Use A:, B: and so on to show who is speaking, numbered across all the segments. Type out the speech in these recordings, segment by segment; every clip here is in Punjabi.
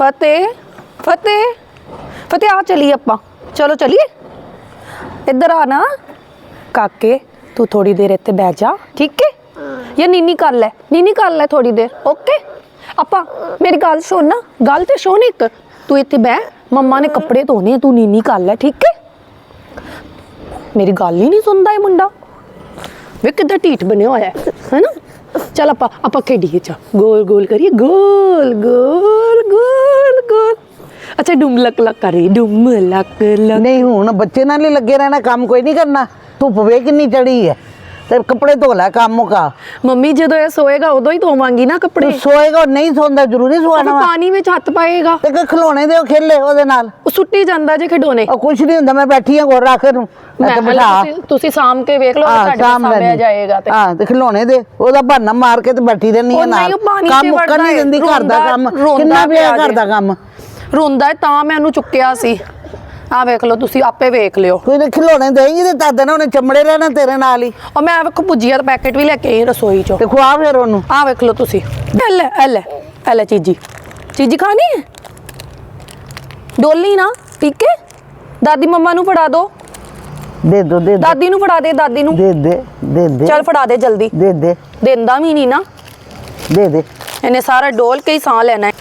A: ਫਤਿਹ ਫਤਿਹ ਫਤਿਹ ਆ ਚਲੀ ਆਪਾਂ ਚਲੋ ਚਲੀਏ ਇੱਧਰ ਆ ਨਾ ਕਾਕੇ ਤੂੰ ਥੋੜੀ ਦੇਰ ਇੱਥੇ ਬਹਿ ਜਾ ਠੀਕ ਹੈ ਜਾਂ ਨੀਨੀ ਕਰ ਲੈ ਨੀਨੀ ਕਰ ਲੈ ਥੋੜੀ ਦੇਰ ਓਕੇ ਆਪਾਂ ਮੇਰੀ ਗੱਲ ਸੁਣ ਨਾ ਗੱਲ ਤੇ ਸੁਣ ਇੱਕ ਤੂੰ ਇੱਥੇ ਬਹਿ ਮੰਮਾ ਨੇ ਕੱਪੜੇ ਧੋਣੇ ਆ, ਤੂੰ ਨੀਨੀ ਕਰ ਲੈ ਠੀਕ ਹੈ ਮੇਰੀ ਗੱਲ ਹੀ ਨਹੀਂ ਸੁਣਦਾ ਇਹ ਮੁੰਡਾ ਵੇ ਕਿੱਦਾਂ ਢੀਠ ਬਣਿਆ ਹੋਇਆ ਹੈ ਹੈਨਾ ਚਲ ਆਪਾਂ ਆਪਾਂ ਖੇਡੀਏ ਚਾ ਗੋਲ ਗੋਲ ਕਰੀਏ ਗੋਲ ਗੋਲ ਗੋਲ ਗੋਲ ਅੱਛਾ ਡੁਮ ਲਕ ਲਕ ਕਰੀ ਡੁਮ ਲਕ ਲਕ।
B: ਨਹੀਂ ਹੁਣ ਬੱਚੇ ਨਾਲ ਹੀ ਲੱਗੇ ਰਹਿਣਾ ਕੰਮ ਕੋਈ ਨਹੀਂ ਕਰਨਾ। ਧੁੱਪ ਵੇ ਕਿੰਨੀ ਚੜੀ ਹੈ। ਤੇ ਕੱਪੜੇ ਧੋ ਲੈ ਕੰਮ ਮੁਕਾ।
A: ਮੰਮੀ ਜਦੋਂ ਇਹ ਸੋਏਗਾ ਉਦੋਂ ਹੀ ਧੋਵਾਂਗੀ ਨਾ ਕੱਪੜੇ।
B: ਸੋਏਗਾ ਨਹੀਂ ਸੌਂਦਾ ਜ਼ਰੂਰੀ
A: ਉਹ
B: ਸੁਆਣਾ ਵਾ
A: ਪਾਣੀ ਵਿੱਚ ਹੱਥ ਪਾਏਗਾ।
B: ਤੇ ਕੋਈ ਖਿਲੌਣੇ ਦੇ ਖੇਲੇ ਉਹਦੇ ਨਾਲ।
A: ਉਹ ਸੁੱਟੀ ਜਾਂਦਾ ਜੇ ਖਿਡੋਣੇ।
B: ਉਹ ਕੁਛ ਨਹੀਂ ਹੁੰਦਾ ਮੈਂ ਬੈਠੀ ਹਾਂ ਕੋਲ ਰੱਖ ਨੂੰ।
A: ਮੈਂ
B: ਤੇ ਬਿਠਾ।
A: ਤੁਸੀਂ- ਸਾਮ ਕੇ ਵੇਖ ਲਓ ਤੁਹਾਡੇ ਸਾਹਮਣੇ। ਜਾਏਗਾ ਤੇ।
B: ਹਾਂ ਤੇ ਖਿਲੌਣੇ ਦੇ ਉਹਦਾ ਬਹਾਨਾ ਮਾਰ ਕੇ ਤੇ ਬੈਠੀ
A: ਉਹ
B: ਹੈ
A: ਨਹੀਂ,
B: ਨਾਲ।
A: ਉਹ
B: ਕੰਮ ਮੁੱਕਣ ਨਹੀਂ ਦਿੰਦੀ ਘਰ ਦਾ ਕੰਮ। ਕਿੰਨਾ ਪਿਆ ਘਰ ਦਾ ਕੰਮ।
A: ਰੋਂਦਾ ਹੈ ਤਾਂ ਮੈਂ ਉਹਨੂੰ ਚੁੱਕਿਆ ਸੀ। ਆ ਵੇਖ ਲਓ ਤੁਸੀਂ ਆਪੇ ਵੇਖ ਲਿਓ।
B: ਕੋਈ ਤੇ ਖਿਲੌਣੇ ਦੇਂਗੀ ਤੇ ਤਦ ਨਾ ਉਹਨੇ ਚਮੜੇ ਰਹਿਣਾ ਤੇਰੇ ਨਾਲ ਹੀ?
A: ਉਹ ਮੈਂ ਵੇਖੋ ਭੁਜੀਆ ਦਾ ਪੈਕੇਟ ਵੀ ਲੈ ਕੇ ਆਈ ਰਸੋਈ ਚੋਂ।
B: ਤੇ ਖਵਾ ਫਿਰ ਉਹਨੂੰ।
A: ਆ ਵੇਖ ਲਓ ਤੁਸੀਂ। ਇਹ ਲੈ ਇਹ ਲੈ ਇਹ ਲੈ ਚੀਜੀ। ਚੀਜੀ ਖਾਣੀ ਹੈ? ਡੋਲੀ ਨਾ ਠੀਕ ਹੈ ਦਾਦੀ ਮੰਮਾ ਨੂੰ ਫੜਾ ਦੋ।
B: ਦੇ ਦੋ ਦੇ ਦੇ।
A: ਦਾਦੀ ਨੂੰ ਫੜਾ ਦੇ ਦਾਦੀ ਨੂੰ।
B: ਦੇ ਦੇ ਦੇ ਦੇ।
A: ਚੱਲ ਫੜਾ ਦੇ ਜਲਦੀ।
B: ਦੇ ਦੇ।
A: ਦਿੰਦਾ ਵੀ ਨਹੀਂ ਨਾ।
B: ਦੇ ਦੇ।
A: ਇਹਨੇ ਸਾਰਾ ਡੋਲ ਕੇ ਹੀ ਸਾਹ ਲੈਣਾ ਹੈ।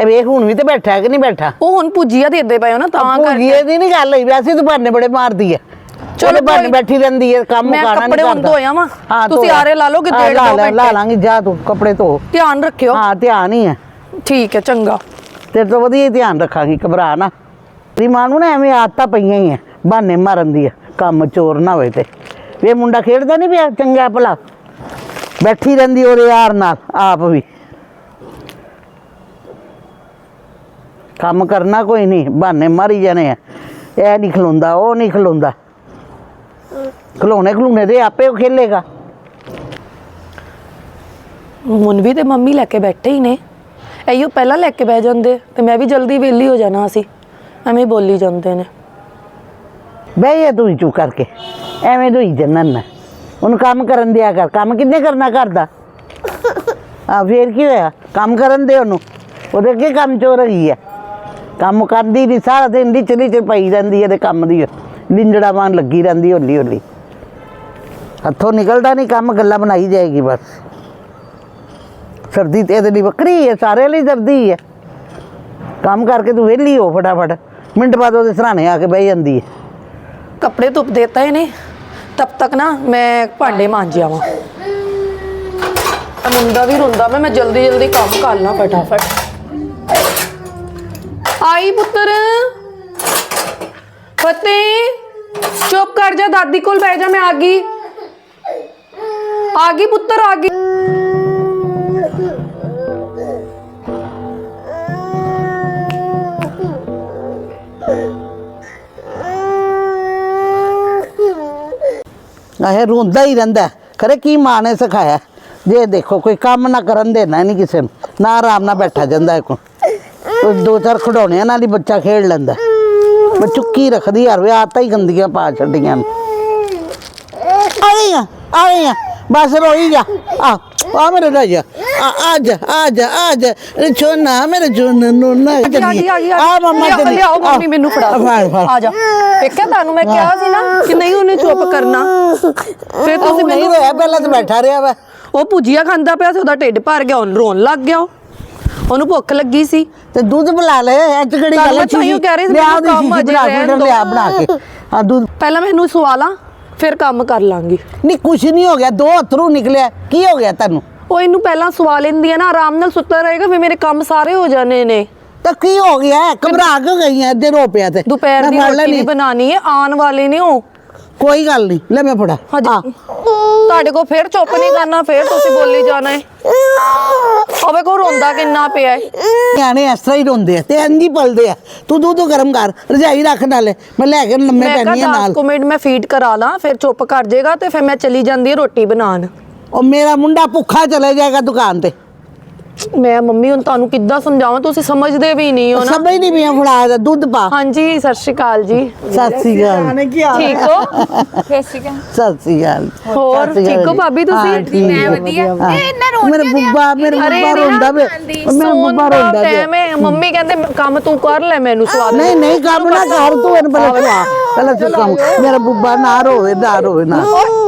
B: ਇਹ ਵੇਖ ਹੁਣ ਵੀ ਤੇ ਬੈਠਾ ਹੈ ਕਿ ਨਹੀਂ ਬੈਠਾ?
A: ਉਹ ਹੁਣ ਭੁਜੀਆ ਦੇਦੇ ਪਏ ਹੋ ਨਾ ਤਾਂ ਕਰਕੇ
B: ਭੂਜੀਏ ਦੀ ਨਹੀਂ ਗੱਲ ਹੋਈ ਵੈਸੇ ਤੂੰ ਬਹਾਨੇ ਬੜੇ ਮਾਰਦੀ ਹੈ।
A: ਚਲੋ
B: ਬਹਾਨੇ ਬੈਠੀ ਰਹਿੰਦੀ ਹੈ ਕੰਮ
A: ਮੈਂ
B: ਮੁਕਾਣਾ
A: ਕੱਪੜੇ
B: ਨਹੀਂ
A: ਹੁਣ ਧੋਇਆ ਵਾਂ।
B: ਹਾਂ,
A: ਤੁਸੀਂ। ਆਰੇ ਲਾ ਲਓਗੇ
B: ਹਾਂ,
A: ਡੇਢ
B: ਲਾ
A: ਦੋ
B: ਲੈ-। ਲਾਂਗੀ ਜਾ ਤੂੰ ਕੱਪੜੇ ਧੋ।
A: ਧਿਆਨ ਰੱਖਿਓ।
B: ਹਾਂ ਧਿਆਨ ਹੀ ਹੈ।
A: ਠੀਕ ਹੈ ਚੰਗਾ।
B: ਤੇਰੇ ਤੋਂ ਵਧੀਆ ਹੀ ਧਿਆਨ ਰੱਖਾਂਗੀ ਘਬਰਾ ਨਾ। ਤੇਰੀ ਮਾਂ ਨੂੰ ਨਾ ਐਵੇਂ ਆਦਤਾਂ ਪਈਆਂ ਹੀ ਆ ਬਹਾਨੇ ਮਾਰਨ ਦੀ ਆ ਕੰਮ ਚੋਰ ਨਾ ਹੋਵੇ ਤੇ। ਇਹ ਮੁੰਡਾ ਖੇਡਦਾ ਨਹੀਂ ਪਿਆ ਚੰਗਾ ਭਲਾ। ਬੈਠੀ ਰਹਿੰਦੀ ਉਹਦੇ ਯਾਰ ਨਾਲ ਆਪ ਵੀ। ਕੰਮ ਕਰਨਾ ਕੋਈ ਨਹੀਂ ਬਹਾਨੇ ਮਾਰੀ ਜਾਣੇ ਆ। ਇਹ ਨਹੀਂ ਖਲੋਂਦਾ ਉਹ ਨਹੀਂ ਖਲੋਂਦਾ। ਖਲੋਣੇ ਖਲੋਣੇ ਦੇ ਆਪੇ ਉਹ ਖੇਲੇਗਾ।
A: ਹੁਣ ਵੀ ਤੇ ਮੰਮੀ ਲੈ ਕੇ ਬੈਠੇ ਹੀ ਨੇ। ਐਯੋ ਪਹਿਲਾਂ ਲੈ ਕੇ ਬਹਿ ਜਾਂਦੇ ਤੇ ਮੈਂ ਵੀ ਜਲਦੀ ਵਿਹਲੀ ਹੋ ਜਾਣਾ ਸੀ। ਐਵੇਂ ਹੀ ਬੋਲੀ ਜਾਂਦੇ ਨੇ।
B: ਬਹਿ ਤੂੰ ਹੀ ਚੁੱਪ ਕਰਕੇ। ਐਵੇਂ ਦੋਈ ਜੰਨਨ ਨਾ ਉਹਨੂੰ ਕੰਮ ਕਰਨ ਦਿਆ ਕਰ। ਕੰਮ ਕਿੰਨੇ ਕਰਨਾ ਕਰਦਾ ਆ ਫੇਰ ਕੀ ਹੋਇਆ? ਕੰਮ ਕਰਨ ਦੇ ਉਹਨੂੰ। ਉਹਦੇ ਅੱਗੇ ਕੰਮ ਚੋਰ ਹੈਗੀ ਆ। ਕੰਮ ਕਰਦੀ ਨਹੀਂ ਸਾਰਾ ਦਿਨ ਦੀ ਚਲੀ ਚ ਪਈ ਰਹਿੰਦੀ ਹੈ ਕੰਮ ਦੀ ਲਿੰਜੜਾ ਮਾਨ ਲੱਗੀ ਰਹਿੰਦੀ ਹੌਲੀ ਹੌਲੀ। ਹੱਥੋਂ ਨਿਕਲਦਾ ਨਹੀਂ ਕੰਮ ਗੱਲਾਂ ਬਣਾਈ ਜਾਏਗੀ ਬਸ। ਸਰਦੀ ਤੇ ਇਹਦੇ ਲਈ ਵੱਖਰੀ ਹੈ ਸਾਰੇ ਲਈ ਦਰਦੀ ਹੈ ਕੰਮ ਕਰਕੇ ਤੂੰ ਵਿਹਲੀ ਹੋ ਫਟਾਫਟ, ਮਿੰਟ ਬਾਅਦ ਉਹਦੇ ਸਰਾਣੇ ਆ ਕੇ ਬਹਿ ਜਾਂਦੀ ਹੈ
A: ਕੱਪੜੇ ਧੁੱਪ ਦੇਤਾ ਇਹਨੇ, ਤਬ ਤੱਕ ਨਾ ਮੈਂ ਭਾਂਡੇ ਮਾਂਜ ਆਵਾਂ। ਆ ਮੁੰਡਾ ਵੀ ਰੋਂਦਾ ਮੈਂ ਮੈਂ ਜਲਦੀ ਜਲਦੀ ਕੰਮ ਕਰ ਲਾਂ ਫਟਾਫਟ। ਆਈ ਪੁੱਤਰ ਫਤਿਹ ਚੁੱਪ ਕਰ ਜਾ ਦਾਦੀ ਕੋਲ ਬਹਿ ਜਾ ਮੈਂ ਆ ਗਈ ਆ ਗਈ ਪੁੱਤਰ ਆ ਗਈ
B: ਆਹੇ ਰੋਂਦਾ ਹੀ ਰਹਿੰਦਾ ਖਰੇ ਕੀ ਮਾਂ ਨੇ ਸਿਖਾਇਆ ਜੇ ਦੇਖੋ ਕੋਈ ਕੰਮ ਨਾ ਕਰਨ ਦੇਣਾ ਨਹੀਂ ਕਿਸੇ ਨੂੰ ਨਾ ਆਰਾਮ ਨਾਲ ਬੈਠਾ ਜਾਂਦਾ ਹੈ ਕੋ ਉਹ ਦੋ ਚਾਰ ਖਿਡੌਣਿਆਂ ਨਾਲ ਹੀ ਬੱਚਾ ਖੇਡ ਲੈਂਦਾ। ਮੈਂ ਚੁੱਕੀ ਰੱਖਦੀ ਹਰ ਵੇ ਆਤਾਂ ਹੀ ਗੰਦੀਆਂ ਪਾ ਛੱਡੀਆਂ। ਆ ਗਈ ਆ ਆ ਗਈ ਆ ਬਸ ਰੋਈ ਜਾ। ਆ ਆ ਮੇਰੇ ਰਾਜਾ ਆ ਆ ਜਾ ਆ ਜਾ ਆ ਜਾ। ਚੋਨਾ ਮੇਰੇ ਚੋਨਾ ਨੂੰ ਨਾ
A: ਆ
B: ਮੰਮਾ ਤੇਰੀ।
A: ਲਿਆਓ ਮੰਮੀ ਮੈਨੂੰ ਫੜਾ ਆ ਜਾ। ਵੇਖਿਆ ਤੁਹਾਨੂੰ ਮੈਂ ਕਿਹਾ ਸੀ ਨਾ ਕਿ ਨਹੀਂ ਉਹਨੇ ਚੁੱਪ ਕਰਨਾ। ਫਿਰ ਤੁਸੀਂ
B: ਨਹੀਂ ਰੋਇਆ ਪਹਿਲਾਂ ਤਾਂ ਬੈਠਾ ਰਿਹਾ ਵਾ।
A: ਉਹ ਭੁਜੀਆ ਖਾਂਦਾ ਪਿਆ ਸੀ ਉਹਦਾ ਢਿੱਡ ਭਰ ਗਿਆ ਉਹਨੂੰ ਰੋਣ ਲੱਗ ਗਿਆ। ਉਹਨੂੰ ਭੁੱਖ ਲੱਗੀ ਸੀ
B: ਤੇ ਦੁੱਧ ਬੁਲਾ ਲੈ ਅੱਜ ਕਿਹੜੀ ਗੱਲ
A: ਮੈਂ ਤਾਂਹੀਓ ਕਹਿ ਰਹੀ ਸੀ,
B: ਉਹਦੀ
A: ਕੰਮ ਅਜੇ ਰਹਿਣ।
B: ਲਿਆ ਬਣਾ ਕੇ। ਆ ਦੁੱਧ
A: ਪਹਿਲਾਂ ਮੈਨੂੰ ਸਵਾਲਾਂ ਫਿਰ ਕੰਮ ਕਰ ਲਾਂਗੀ।
B: ਨਹੀਂ ਕੁਛ ਨਹੀਂ ਹੋ ਗਿਆ ਦੋ ਅਥਰੂ ਨਿਕਲਿਆ। ਕੀ ਹੋ ਗਿਆ ਤੈਨੂੰ?
A: ਉਹ ਇਹਨੂੰ ਪਹਿਲਾਂ ਸਵਾ ਲੈਂਦੀ ਆ ਨਾ ਆਰਾਮ ਨਾਲ ਸੁੱਤਾ ਰਹੇਗਾ ਫਿਰ ਮੇਰੇ ਕੰਮ ਸਾਰੇ ਹੋ ਜਾਣੇ ਨੇ।
B: ਤਾਂ ਕੀ ਹੋ ਗਿਆ? ਘਬਰਾ ਕੇ ਗਈ ਐ ਇੱਧਰ ਰੋ ਪਿਆ ਤੇ।
A: ਦੁਪਹਿਰ
B: ਮੈਂ
A: ਦੀ ਰੋਟੀ ਬਣਾਣੀ ਹੈ ਆਉਣ ਵਾਲੇ ਨੇ ਉਹ।
B: ਕੋਈ ਗੱਲ ਨਹੀਂ ਲੈ ਮੈਂ ਫੜਾ। ਹਾਂ।
A: ਤੁਹਾਡੇ ਕੋਲ ਫਿਰ ਚੁੱਪ ਨਹੀਂ ਕਰਨਾ ਫਿਰ ਤੁਸੀਂ ਬੋਲੀ ਜਾਣਾ ਹੈ। ਉਹ ਵੇਖੋ ਰੋਂਦਾ ਕਿੰਨਾ ਪਿਆ ਹੈ?
B: ਨਿਆਣੇ ਇਸ ਤਰ੍ਹਾਂ ਹੀ ਰੋਂਦੇ ਆ ਤੇ ਇੰਜ ਹੀ ਪਲਦੇ ਆ। ਤੂੰ ਦੁੱਧ ਗਰਮ ਕਰ ਰਜਾਈ ਰੱਖ ਨਾਲੇ। ਮੈਂ ਲੈ ਕੇ ਲੰਮੇ ਪੈਣੀ ਆ ਨਾਲ।
A: 10 ਮਿੰਟ ਮੈਂ ਫੀਡ ਕਰਾ ਲਾਂ ਫਿਰ ਚੁੱਪ ਕਰ ਜਾਏਗਾ ਤੇ ਫਿਰ ਮੈਂ ਚਲੀ ਜਾਂਦੀ ਰੋਟੀ ਬਣਾਉਣ।
B: ਉਹ ਮੇਰਾ ਮੁੰਡਾ ਭੁੱਖਾ ਚਲੇ ਜਾਏਗਾ ਦੁਕਾਨ ਤੇ।
A: ਮੈਂ ਮੰਮੀ ਹੁਣ ਤੁਹਾਨੂੰ ਕਿੱਦਾਂ ਸਮਝਾਵਾਂ? ਤੁਸੀਂ ਸਮਝਦੇ ਵੀ ਨਹੀਂ ਹੋ ਨਾ।
B: ਸਮਝ ਨਹੀਂ ਪਿਆ ਫੜਾ ਦੇ ਦੁੱਧ ਪਾ।
A: ਹਾਂਜੀ ਸਤਿ ਸ਼੍ਰੀ ਅਕਾਲ ਜੀ।
B: ਸਤਿ ਸ੍ਰੀ ਅਕਾਲ
A: ਠੀਕ ਹੋ?
B: ਸਤਿ ਸ੍ਰੀ ਅਕਾਲ।
A: ਹੋਰ
B: ਸਤਿ ਸ੍ਰੀ
A: ਠੀਕ ਹੋ ਭਾਬੀ ਤੁਸੀਂ?
B: ਹਾਂ, ਠੀਕ
C: ਮੈਂ। ਵਧੀਆ। ਇਹ ਇੰਨਾ
B: ਮੇਰੇ
C: ਰੋਂਦੀਆਂ
B: ਬੁੱਬਾ ਮੇਰੇ
A: ਅਰੇ
B: ਬੁੱਬਾ ਰੋਂਦਾ ਵੇ
C: ਖਾਂਦੀ।
B: ਮੇਰੇ ਬੁੱਬਾ ਰੋਂਦਾ
A: ਟਾਈਮ
B: ਵੇ
A: ਹੈ ਮੰਮੀ ਕਹਿੰਦੇ ਕੰਮ ਤੂੰ ਕਰ ਲੈ ਮੈਨੂੰ ਸਵਾਦ
B: ਨਹੀਂ ਨਹੀਂ ਕੰਮ ਨਾ ਕਰ ਤੂੰ ਇਹਨੂੰ ਪਹਿਲਾਂ ਖਵਾ ਪਹਿਲਾਂ ਤੂੰ ਕੰਮ ਮੇਰਾ ਬੁੱਬਾ ਨਾ ਰੋਵੇ ਨਾ ਰੋਵੇ ਨਾ।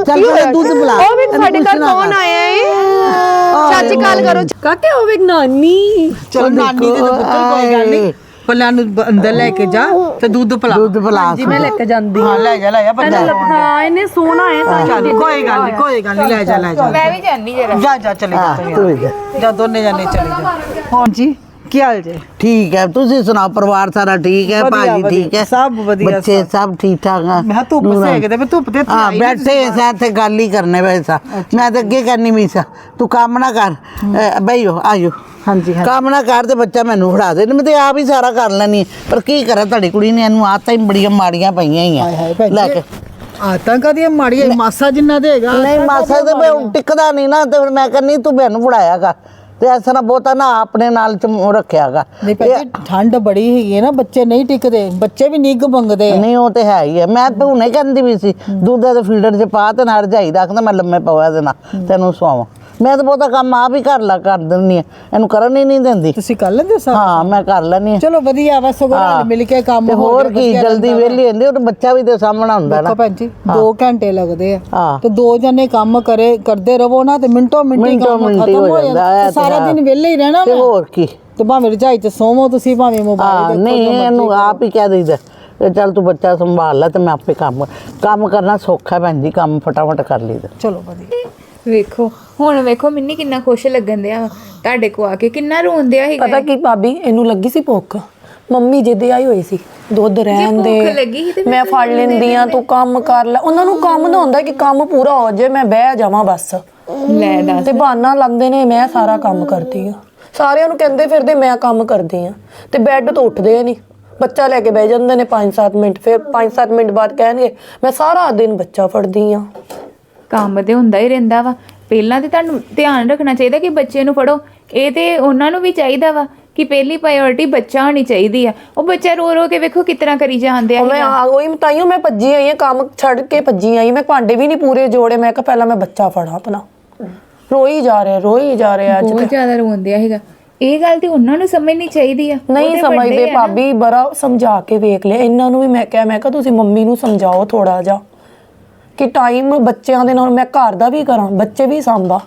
B: ਚੱਲ ਪਹਿਲਾਂ ਦੁੱਧ ਪਿਲਾ।
A: ਉਹ ਵੀ
B: ਇਹਨੂੰ
A: ਸਾਡੇ
B: ਕੁਛ
A: ਘਰ
B: ਨਾ
A: ਕੌਣ
B: ਕਰ।
A: ਆਇਆ ਏ? ਚਾਚੀ ਕਾਲ ਕਰੋ। ਕਾਕੇ ਹੋਵੇ ਨਾਨੀ?
D: ਚਲ ਨਾਨੀ ਦੇ ਤਾਂ ਪੁੱਤਰ ਕੋਈ ਗੱਲ ਨਹੀਂ। ਪੱਲਾ ਨੂੰ ਬ- ਅੰਦਰ ਲੈ ਕੇ ਜਾ ਤੇ ਦੁੱਧ ਪਿਲਾ।
B: ਦੁੱਧ ਪਿਲਾ
A: ਜੀ ਮੈਂ ਲੈ ਕੇ ਜਾਂਦੀ
D: ਹਾਂ। ਲੈ ਜਾ ਲੈ ਜਾ ਬੱਚਾ
A: ਹਾਂ ਇਹਨੇ ਸੋਨਾ ਹੈ ਤਾਂ
D: ਚੱਲ ਕੋਈ ਗੱਲ ਨਹੀਂ ਕੋਈ ਗੱਲ ਨਹੀਂ ਲੈ ਜਾ ਲੈ ਜਾ।
C: ਮੈਂ ਵੀ ਜਾਣੀ ਜਰਾ।
D: ਜਾ ਜਾ ਚਲੇ ਜਾ
B: ਤੂੰ ਜਾ।
D: ਜਾ ਦੋਨੇ ਜਾਨੇ ਚਲੇ ਜਾ। ਹਾਂ ਜੀ? ਕੀ ਹਾਲ ਜੇ?
B: ਠੀਕ ਹੈ ਤੁਸੀਂ ਸੁਣਾਓ ਪਰਿਵਾਰ ਸਾਰਾ ਠੀਕ ਹੈ?
D: ਵਧੀਆ,
B: ਭਾਜੀ ਠੀਕ ਹੈ?
D: ਸਭ ਵਧੀਆ,
B: ਬੱਚੇ
D: ਸਭ।
B: ਸਭ ਠੀਕ ਠਾਕ ਆ?
D: ਮੈਂ ਕਿਹਾ ਧੁੱਪ
B: ਨੂਰਾਂ।
D: ਸੇਕਦੇ ਮੈਂ ਧੁੱਪ ਤੇ ਇੱਥੇ
B: ਹਾਂ
D: ਆਈ ਨੀ
B: ਬੈਠੇ ਸਾਂ ਤੇ ਗੱਲ ਹੀ ਕਰਨੇ ਵੇ ਸਾਂ। ਮੈਂ ਤਾਂ ਅੱਗੇ ਕਰਨੀ ਵੀ ਸਾਂ ਤੂੰ ਕੰਮ ਨਾ ਕਰ। ਅਹ ਬਈਓ ਆਇਓ
D: ਹਾਂਜੀ ਹਾਂ
B: ਕੰਮ ਨਾ ਕਰ ਤੇ ਬੱਚਾ ਮੈਨੂੰ ਫੜਾ ਦੇ। ਮੈਂ ਤੇ ਆਪ ਹੀ ਸਾਰਾ ਕਰ ਲੈਣੀ ਪਰ ਕੀ ਕਰਾਂ ਤੁਹਾਡੀ ਕੁੜੀ ਨੇ ਇਹਨੂੰ ਆਤਾਂ ਹੀ ਬੜੀਆਂ ਮਾੜੀਆਂ ਪਈਆਂ ਹੀ
D: ਹਾਏ ਹਾਏ
B: ਆ
D: ਭੈਣ
B: ਲੈ
D: ਜੀ।
B: ਕੇ।
D: ਆਤਾਂ ਕਦੀਆਂ ਮਾੜੀ ਆਈ ਮਾਸਾ ਜਿੰਨਾ ਦੇਗਾ
B: ਨਹੀਂ ਮਾਸਾ ਤੇ ਮੈਂ ਟਿਕਦਾ ਨਹੀਂ ਨਾ ਤੇ ਫਿਰ ਮੈਂ ਕਹਿੰਨੀ ਤੂੰ ਮੈਨੂੰ ਫੜਾਇਆ ਕਰ। ਤੇ ਇਸ ਤਰ੍ਹਾਂ ਬਹੁਤਾ ਨਾ ਆਪਣੇ ਨਾਲ ਚ ਰੱਖਿਆਗਾ।
D: ਨਹੀਂ ਠੰਡ ਬੜੀ ਹੈਗੀ ਹੈ ਨਾ ਬੱਚੇ ਨਹੀਂ ਟਿਕਦੇ ਬੱਚੇ ਵੀ ਨਿੱਘ ਮੰਗਦੇ
B: ਨਹੀਂ ਉਹ ਤੇ ਹੈ ਹੀ ਹੈ। ਮੈਂ ਤੇ ਹੁਣੇ ਕਹਿੰਦੀ ਵੀ ਸੀ ਦੁੱਧ ਦੇ ਫੀਲਡਰ 'ਚ ਪਾ ਤੇ ਨਾਲ ਰਜਾਈ ਰੱਖਦਾ ਮੈਂ ਲੰਮੇ ਪਵਾ ਦੇਣਾ ਤੈਨੂੰ ਸਵਾਵਾਂ। ਮੈਂ ਤਾਂ ਬਹੁਤਾ ਕੰਮ ਆਪ ਹੀ ਕਰ ਲਾ ਕਰ ਦਿੰਦੀ ਆ ਇਹਨੂੰ ਕਰਨ ਹੀ ਨਹੀਂ ਦਿੰਦੀ।
D: ਤੁਸੀਂ ਕਰ ਲੈਂਦੇ ਸਭ
B: ਹਾਂ ਮੈਂ ਕਰ ਲੈਣੀ ਆ
D: ਚਲੋ ਵਧੀਆ ਵਾ ਸਗੋਂ ਨਾਲ ਮਿਲ ਕੇ ਕੰਮ
B: ਤੇ
D: ਹੋ
B: ਹੋਰ ਕੀ
D: ਵਧੀਆ
B: ਜਲਦੀ
D: ਰਹਿੰਦਾ।
B: ਵਿਹਲੀ ਹੁੰਦੀ ਉਹ ਬੱਚਾ ਵੀ ਤੇ ਸਾਹਮਣਾ ਹੁੰਦਾ ਨਾ।
D: ਦੇਖੋ ਭੈਣ ਜੀ 2 ਘੰਟੇ ਲੱਗਦੇ ਆ।
B: ਹਾਂ।
D: ਤੇ ਦੋ ਜਣੇ ਕੰਮ ਕਰੇ ਕਰਦੇ ਰਵੋ ਨਾ ਤੇ ਮਿੰਟੋ ਮਿੰਟੀ
B: ਮਿੰਟੋ
D: ਕੰਮ
B: ਮਿੰਟੀ
D: ਖਤਮ
B: ਹੋ
D: ਹੋ
B: ਜਾਂਦਾ,
D: ਜਾਂਦਾ।
B: ਇਹ
D: ਤੇ ਸਾਰਾ ਦਿਨ ਵਿਹਲੇ ਹੀ ਰਹਿਣਾ
B: ਤੇ
D: ਮੈਂ।
B: ਹੋਰ ਕੀ।
D: ਤੇ ਭਾਵੇਂ ਰਜਾਈ ਚ ਸੋਵੋ ਤੁਸੀਂ ਭਾਵੇਂ
B: ਹਾਂ
D: ਮੋਬਾਈਲ ਦੇਖੋ
B: ਨਹੀਂ ਇਹਨੂੰ ਆਪ ਹੀ ਕਹਿ ਦਈਦਾ ਕਿ ਚੱਲ ਤੂੰ ਬੱਚਾ ਸੰਭਾਲ ਲੈ ਤੇ ਮੈਂ ਆਪੇ ਕੰਮ ਕੰਮ ਕਰਨਾ ਸੌਖਾ ਹੈ ਭੈਣ ਜੀ ਕੰਮ ਫਟਾਫਟ ਕਰ ਲਈਦਾ।
D: ਚਲੋ ਵਧੀਆ।
C: ਵੇਖੋ ਹੁਣ ਵੇਖੋ ਮਿੰਨੀ ਕਿੰਨਾ ਖੁਸ਼ ਲੱਗਣ ਦਿਆ। ਤੁਹਾਡੇ ਕੋ ਆ ਕੇ ਕਿੰਨਾ ਰੋਂਦਿਆ ਹੈਗਾ
A: ਪਤਾ ਕੀ ਭਾਬੀ ਇਹਨੂੰ ਲੱਗੀ ਸੀ ਭੁੱਖ। ਮੰਮੀ ਜਿੱਦੇ ਆਈ ਹੋਈ ਸੀ ਦੁੱਧ ਰਹਿਣ ਦੇ ਮੈਂ ਫੜ ਲੈਂਦੀ ਆ ਤੂੰ ਕੰਮ ਕਰ ਲੈ। ਉਹਨਾਂ ਨੂੰ ਕੰਮ ਦਾ ਹੁੰਦਾ ਕਿ ਕੰਮ ਪੂਰਾ ਹੋ ਜਾਏ ਮੈਂ ਬਹਿ ਜਾਵਾਂ ਬਸ।
C: ਲੈ ਦੱਸ।
A: ਤੇ ਬਹਾਨਾ ਲਾਉਂਦੇ ਨੇ ਮੈਂ ਸਾਰਾ ਕੰਮ ਕਰਦੀ ਆ ਸਾਰਿਆਂ ਨੂੰ ਕਹਿੰਦੇ ਫਿਰਦੇ ਮੈਂ ਕੰਮ ਕਰਦੀ ਆ ਤੇ ਬੈੱਡ ਤੋਂ ਉੱਠਦੇ ਨਹੀਂ। ਬੱਚਾ ਲੈ ਕੇ ਬਹਿ ਜਾਂਦੇ ਨੇ 5-7 ਮਿੰਟ ਫਿਰ 5-7 ਮਿੰਟ ਬਾਅਦ ਕਹਿਣਗੇ ਮੈਂ ਸਾਰਾ ਦਿਨ ਬੱਚਾ ਫੜਦੀ ਆ
C: ਕੰਮ ਤੇ ਹੁੰਦਾ ਹੀ ਰਹਿੰਦਾ ਵਾ। ਪਹਿਲਾਂ ਤੇ ਤੁਹਾਨੂੰ ਧਿਆਨ ਰੱਖਣਾ ਚਾਹੀਦਾ ਕਿ ਬੱਚੇ ਨੂੰ ਫੜੋ। ਇਹ ਤੇ ਉਹਨਾਂ ਨੂੰ ਵੀ ਚਾਹੀਦਾ ਵਾ ਕਿ ਪਹਿਲੀ ਪ੍ਰਾਇੋਰਟੀ ਬੱਚਾ ਹੋਣੀ ਚਾਹੀਦੀ ਆ। ਉਹ ਬੱਚਾ ਰੋ ਰੋ ਕੇ ਵੇਖੋ ਕਿਤਨਾ ਕਰੀ ਜਾਂਦੇ ਆ
A: ਮੈਂ ਆ ਉਹੀ ਤਾਈਓ ਮੈਂ ਭੱਜੀ ਆਈ ਆ ਕੰਮ ਛੱਡ ਕੇ ਭੱਜੀ ਆਈ। ਮੈਂ ਭਾਂਡੇ ਵੀ ਨਹੀਂ ਪੂਰੇ ਜੋੜੇ। ਮੈਂ ਕਿਹਾ ਪਹਿਲਾਂ ਮੈਂ ਬੱਚਾ ਫੜਾਂ ਆਪਣਾ। ਰੋਈ ਜਾ ਰਿਹਾ ਰੋਈ ਜਾ ਰਿਹਾ ਅੱਜ
C: ਬਹੁਤ ਜ਼ਿਆਦਾ ਰੋਂਦਿਆ ਹੈਗਾ। ਇਹ ਗੱਲ ਤੇ ਉਹਨਾਂ ਨੂੰ ਸਮਝਣੀ ਚਾਹੀਦੀ ਆ।
A: ਨਹੀਂ ਸਮਝਦੇ।
C: ਆ।
A: ਭਾਬੀ ਬੜਾ ਸਮਝਾ ਕੇ ਵੇਖ ਲਿਆ। ਇਹਨਾਂ ਨੂੰ ਵੀ ਮੈਂ ਕਿਹਾ ਮੈਂ ਕਿਹਾ ਤੁਸੀਂ ਮੰਮੀ ਨੂੰ ਸਮਝਾਓ ਥੋੜਾ ਜਿਹਾ। ਕਿ ਟਾਈਮ ਬੱਚਿਆਂ ਦੇ ਨਾਲ ਮੈਂ ਘਰ ਦਾ ਵੀ ਕਰਾਂ ਬੱਚੇ ਵੀ ਸੰਭਾ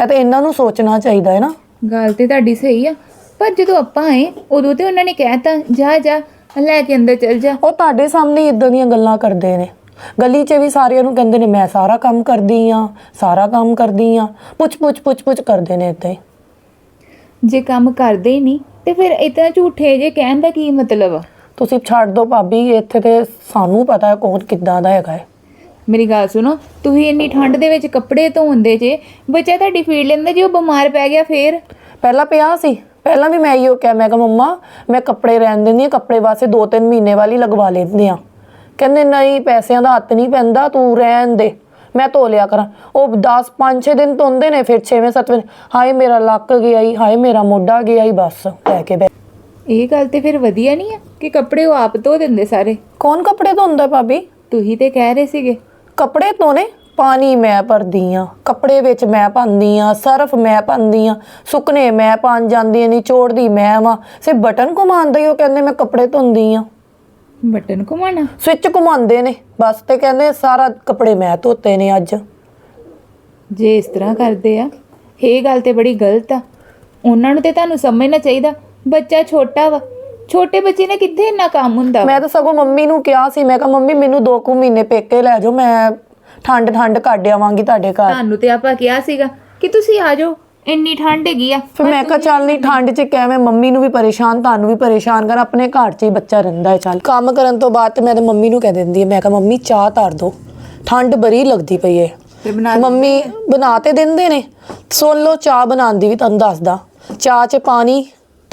A: ਇਹ ਤਾਂ ਇਹਨਾਂ ਨੂੰ ਸੋਚਣਾ ਚਾਹੀਦਾ ਹੈ ਨਾ।
C: ਗੱਲ ਤੇ ਤੁਹਾਡੀ ਸਹੀ ਆ ਪਰ ਜਦੋਂ ਆਪਾਂ ਆਏ ਉਦੋਂ ਤੇ ਉਹਨਾਂ ਨੇ ਕਹਿਤਾ ਜਾ ਜਾ ਲੈ ਕੇ ਅੰਦਰ ਚਲ ਜਾ।
A: ਉਹ ਤੁਹਾਡੇ ਸਾਹਮਣੇ ਇਦਾਂ ਦੀਆਂ ਗੱਲਾਂ ਕਰਦੇ ਨੇ। ਗਲੀ 'ਚ ਵੀ ਸਾਰਿਆਂ ਨੂੰ ਕਹਿੰਦੇ ਨੇ ਮੈਂ ਸਾਰਾ ਕੰਮ ਕਰਦੀ ਆ ਸਾਰਾ ਕੰਮ ਕਰਦੀ ਆ। ਪੁੱਛ ਪੁੱਛ ਪੁੱਛ ਪੁੱਛ ਕਰਦੇ ਨੇ ਹੀ।
C: ਜੇ ਕੰਮ ਕਰਦੇ ਹੀ ਨਹੀਂ ਤੇ ਫਿਰ ਇਤਨਾ ਝੂਠੇ ਜੇ ਕਹਿਣ ਦਾ ਕੀ ਮਤਲਬ ਆ?
A: ਤੁਸੀਂ ਛੱਡ ਦਿਓ ਭਾਬੀ ਇੱਥੇ ਤੇ ਸਾਨੂੰ ਪਤਾ ਹੈ ਕੌਣ ਕਿੱਦਾਂ ਦਾ ਹੈਗਾ ਹੈ।
C: ਮੇਰੀ ਗੱਲ ਸੁਣੋ ਤੁਸੀਂ ਇੰਨੀ ਠੰਡ ਦੇ ਵਿੱਚ ਕੱਪੜੇ ਧੋਂਦੇ ਜੇ ਬੱਚਾ ਤੁਹਾਡੀ ਫੀਡ ਲੈਂਦਾ ਜੇ ਉਹ ਬਿਮਾਰ ਪੈ ਗਿਆ ਫੇਰ?
A: ਪਹਿਲਾਂ ਪਿਆ ਸੀ ਪਹਿਲਾਂ ਵੀ ਮੈਂ ਇਹੋ ਕਿਹਾ ਮੈਂ ਕਿਹਾ ਮੰਮਾ ਮੈਂ ਕੱਪੜੇ ਰਹਿਣ ਦਿੰਦੀ ਹਾਂ ਕੱਪੜੇ ਵਾਸਤੇ 2-3 ਮਹੀਨੇ ਵਾਲੀ ਲਗਵਾ ਲੈਂਦੇ ਆ ਕਹਿੰਦੇ ਨਹੀਂ ਪੈਸਿਆਂ ਦਾ ਹੱਥ ਨਹੀਂ ਪੈਂਦਾ ਤੂੰ ਰਹਿਣ ਦੇ ਮੈਂ ਧੋ ਲਿਆ ਕਰਾਂ। ਉਹ 10 5-6 ਦਿਨ ਧੋਂਦੇ ਨੇ ਫਿਰ 6ਵੇਂ 7ਵੇਂ ਹਾਏ ਮੇਰਾ ਲੱਕ ਗਿਆ ਹੀ ਹਾਏ ਮੇਰਾ ਮੋਢਾ ਗਿਆ ਹੀ ਬਸ ਲੈ ਕੇ ਬੈ
C: ਇਹ ਗੱਲ ਤੇ ਫਿਰ ਵਧੀਆ ਨਹੀਂ ਆ ਕਿ ਕੱਪੜੇ ਉਹ ਆਪ ਧੋ ਦਿੰਦੇ ਸਾਰੇ?
A: ਕੌਣ ਕੱਪੜੇ ਧੋਂਦਾ ਭਾਬੀ?
C: ਤੁਸੀਂ ਤੇ ਕਹਿ ਰਹੇ ਸੀਗੇ।
A: ਕੱਪੜੇ ਧੋਣੇ ਪਾਣੀ ਮੈਂ ਭਰਦੀ ਆ ਕੱਪੜੇ ਵਿੱਚ ਮੈਂ ਪਾਉਂਦੀ ਆ ਸਰਫ ਮੈਂ ਪਾਉਂਦੀ ਆ ਸੁੱਕਨੇ ਮੈਂ ਪਾਣ ਜਾਂਦੀ ਆ ਨਿਚੋੜਦੀ ਮੈਂ ਵਾਂ। ਸੇ ਬਟਨ ਘੁਮਾਉਂਦੇ ਹੀ ਉਹ ਕਹਿੰਦੇ ਮੈਂ ਕੱਪੜੇ ਧੋਂਦੀ ਆ।
C: ਬਟਨ ਘੁਮਾਣਾ
A: ਸਵਿਚ ਘੁਮਾਉਂਦੇ ਨੇ ਬਸ ਤੇ ਕਹਿੰਦੇ ਸਾਰਾ ਕੱਪੜੇ ਮੈਂ ਧੋਤੇ ਨੇ ਅੱਜ।
C: ਜੇ ਇਸ ਤਰ੍ਹਾਂ ਕਰਦੇ ਆ ਇਹ ਗੱਲ ਤੇ ਬੜੀ ਗਲਤ ਆ। ਉਹਨਾਂ ਨੂੰ ਤੇ ਤੁਹਾਨੂੰ ਸਮਝਣਾ ਚਾਹੀਦਾ ਬੱਚਾ ਛੋਟਾ ਵਾ ਛੋਟੇ ਬੱਚੇ ਨੇ ਕਿੱਥੇ ਇੰਨਾ ਕੰਮ ਹੁੰਦਾ
A: ਮੈਂ ਤਾਂ ਸਗੋਂ ਮੰਮੀ ਨੂੰ ਕਿਹਾ ਸੀ ਮੈਂ ਕਿਹਾ ਮੰਮੀ ਮੈਨੂੰ ਦੋ ਕੁ ਮਹੀਨੇ ਪੇਕੇ ਲੈ ਜਾਓ ਮੈਂ ਠੰਡ ਠੰਡ ਕੱਢ ਆਵਾਂਗੀ ਤੁਹਾਡੇ ਘਰ।
C: ਤੁਹਾਨੂੰ ਤੇ ਆਪਾਂ ਕਿਹਾ ਸੀਗਾ ਕਿ ਤੁਸੀਂ ਆ ਜਾਓ ਇੰਨੀ ਠੰਡ ਹੈਗੀ ਆ।
A: ਫਿਰ ਮੈਂ ਕਿਹਾ ਚੱਲ ਨਹੀਂ ਠੰਡ 'ਚ ਕਿਵੇਂ? ਮੰਮੀ ਨੂੰ ਵੀ ਪਰੇਸ਼ਾਨ ਤੁਹਾਨੂੰ ਵੀ ਪਰੇਸ਼ਾਨ ਕਰ ਆਪਣੇ ਘਰ 'ਚ ਹੀ ਬੱਚਾ ਰਹਿੰਦਾ ਹੈ ਚੱਲ। ਕੰਮ ਕਰਨ ਤੋਂ ਬਾਅਦ ਤੇ ਮੈਂ ਤੇ ਮੰਮੀ ਨੂੰ ਕਹਿ ਦਿੰਦੀ ਹਾਂ ਮੈਂ ਕਿਹਾ ਮੰਮੀ ਚਾਹ ਧਰ ਦੋ ਠੰਡ ਬੜੀ ਲੱਗਦੀ ਪਈ ਏ।
C: ਤੇ ਬਣਾ
A: ਮੰਮੀ ਬਣਾ ਤੇ ਦਿੰਦੇ ਨੇ ਸੁਣ ਲਓ ਚਾਹ ਬਣਾਉਣ ਦੀ ਵੀ ਤੁਹਾਨੂੰ ਦੱਸਦਾ ਚਾਹ 'ਚ ਪਾਣੀ